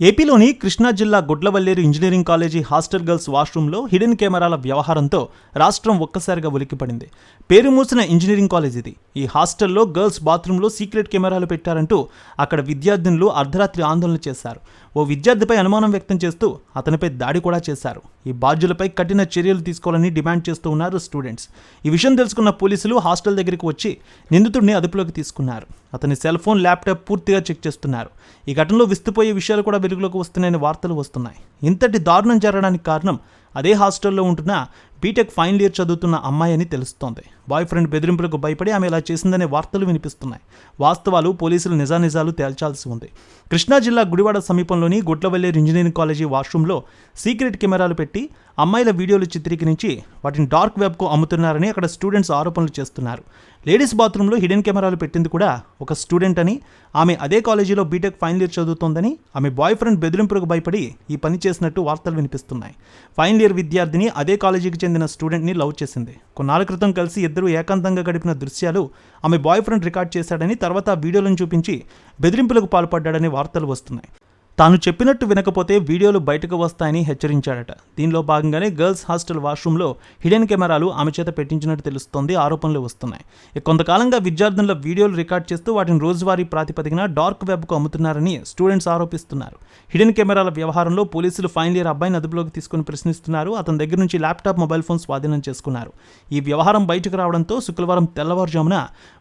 ఏపీలోని కృష్ణా జిల్లా Gudlavalleru engineering college hostel girls వాష్రూంలో hidden కెమెరాల వ్యవహారంతో రాష్ట్రం ఒక్కసారిగా ఉలిక్కిపడింది. పేరు మూసిన ఇంజనీరింగ్ కాలేజ్ ఇది ఈ హాస్టల్లో గర్ల్స్ బాత్రూంలో సీక్రెట్ కెమెరాలు పెట్టారంటూ అక్కడ విద్యార్థినులు అర్ధరాత్రి ఆందోళన చేశారు. ఓ విద్యార్థిపై అనుమానం వ్యక్తం చేస్తూ అతనిపై దాడి కూడా చేశారు. ఈ బాధ్యులపై కఠిన చర్యలు తీసుకోవాలని డిమాండ్ చేస్తూ ఉన్నారు స్టూడెంట్స్. ఈ విషయం తెలుసుకున్న పోలీసులు హాస్టల్ దగ్గరికి వచ్చి నిందితుడిని అదుపులోకి తీసుకున్నారు. అతని సెల్ ఫోన్ ల్యాప్టాప్ పూర్తిగా చెక్ చేస్తున్నారు. ఈ ఘటనలో విస్తుపోయే విషయాలు కూడా వెలుగులోకి వస్తున్నాయని వార్తలు వస్తున్నాయి. ఇంతటి దారుణం జరగడానికి కారణం అదే హాస్టల్లో ఉంటున్న బీటెక్ ఫైనల్ ఇయర్ చదువుతున్న అమ్మాయి అని తెలుస్తోంది. బాయ్ ఫ్రెండ్ బెదిరింపులకు భయపడి ఆమె ఇలా చేసిందనే వార్తలు వినిపిస్తున్నాయి. వాస్తవాలు పోలీసులు నిజానిజాలు తేల్చాల్సి ఉంది. కృష్ణా జిల్లా గుడివాడ సమీపంలోని గుట్లవల్లేరు ఇంజనీరింగ్ కాలేజీ వాష్రూమ్లో సీక్రెట్ కెమెరాలు పెట్టి అమ్మాయిల వీడియోలు చిత్రీకరించి వాటిని డార్క్ వెబ్కు అమ్ముతున్నారని అక్కడ స్టూడెంట్స్ ఆరోపణలు చేస్తున్నారు. లేడీస్ బాత్రూంలో హిడెన్ కెమెరాలు పెట్టింది కూడా ఒక స్టూడెంట్ అని ఆమె అదే కాలేజీలో బీటెక్ ఫైనల్ ఇయర్ చదువుతోందని ఆమె బాయ్ ఫ్రెండ్ బెదిరింపులకు భయపడి ఈ పని చేసినట్టు వార్తలు వినిపిస్తున్నాయి. ఫైనల్ ఇయర్ విద్యార్థిని అదే కాలేజీకి చెందిన స్టూడెంట్ని లవ్ చేసింది. కొన్నాళ్ళ క్రితం కలిసి ఇద్దరు ఏకాంతంగా గడిపిన దృశ్యాలు ఆమె బాయ్ ఫ్రెండ్ రికార్డ్ చేశాడని తర్వాత ఆ వీడియోలను చూపించి బెదిరింపులకు పాల్పడ్డాడని వార్తలు వస్తున్నాయి. తాను చెప్పినట్టు వినకపోతే వీడియోలు బయటకు వస్తాయని హెచ్చరించాడట. దీనిలో భాగంగానే గర్ల్స్ హాస్టల్ వాష్రూమ్లో హిడెన్ కెమెరాలు ఆమె చేత పెట్టించినట్టు తెలుస్తోంది. ఆరోపణలు వస్తున్నాయి. కొంతకాలంగా విద్యార్థుల వీడియోలు రికార్డ్ చేస్తూ వాటిని రోజువారీ ప్రాతిపదికన డార్క్ వెబ్కు అమ్ముతున్నారని స్టూడెంట్స్ ఆరోపిస్తున్నారు. హిడెన్ కెమెరాల వ్యవహారంలో పోలీసులు ఫైనల్ ఇయర్ అబ్బాయిని అదుపులోకి తీసుకుని ప్రశ్నిస్తున్నారు. అతని దగ్గర నుంచి ల్యాప్టాప్ మొబైల్ ఫోన్ స్వాధీనం చేసుకున్నారు. ఈ వ్యవహారం బయటకు రావడంతో శుక్రవారం తెల్లవారుజామున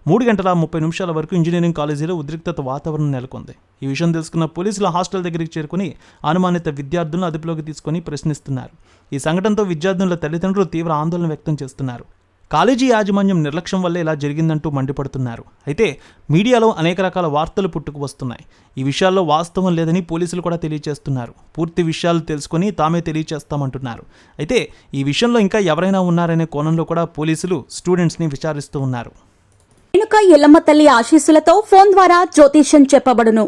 మూడు గంటల ముప్పై నిమిషాల వరకు ఇంజనీరింగ్ కాలేజీలో ఉద్రిక్తత వాతావరణం నెలకొంది. ఈ విషయం తెలుసుకున్న పోలీసులు హాస్టల్ దగ్గరికి చేరుకుని అనుమానిత విద్యార్థులను అదుపులోకి తీసుకొని ప్రశ్నిస్తున్నారు. ఈ సంఘటనతో విద్యార్థుల తల్లిదండ్రులు తీవ్ర ఆందోళన వ్యక్తం చేస్తున్నారు. కాలేజీ యాజమాన్యం నిర్లక్ష్యం వల్ల ఇలా జరిగిందంటూ మండిపడుతున్నారు. అయితే మీడియాలో అనేక రకాల వార్తలు పుట్టుకు వస్తున్నాయి. ఈ విషయాల్లో వాస్తవం లేదని పోలీసులు కూడా తెలియజేస్తున్నారు పూర్తి విషయాలు తెలుసుకొని తామే తెలియజేస్తామంటున్నారు అయితే ఈ విషయంలో ఇంకా ఎవరైనా ఉన్నారనే కోణంలో కూడా పోలీసులు స్టూడెంట్స్ని విచారిస్తూ ఉన్నారు. రేణుక ఎల్లమ్మ తల్లి ఆశీస్సులతో ఫోన్ ద్వారా జ్యోతిష్యం చెప్పబడును.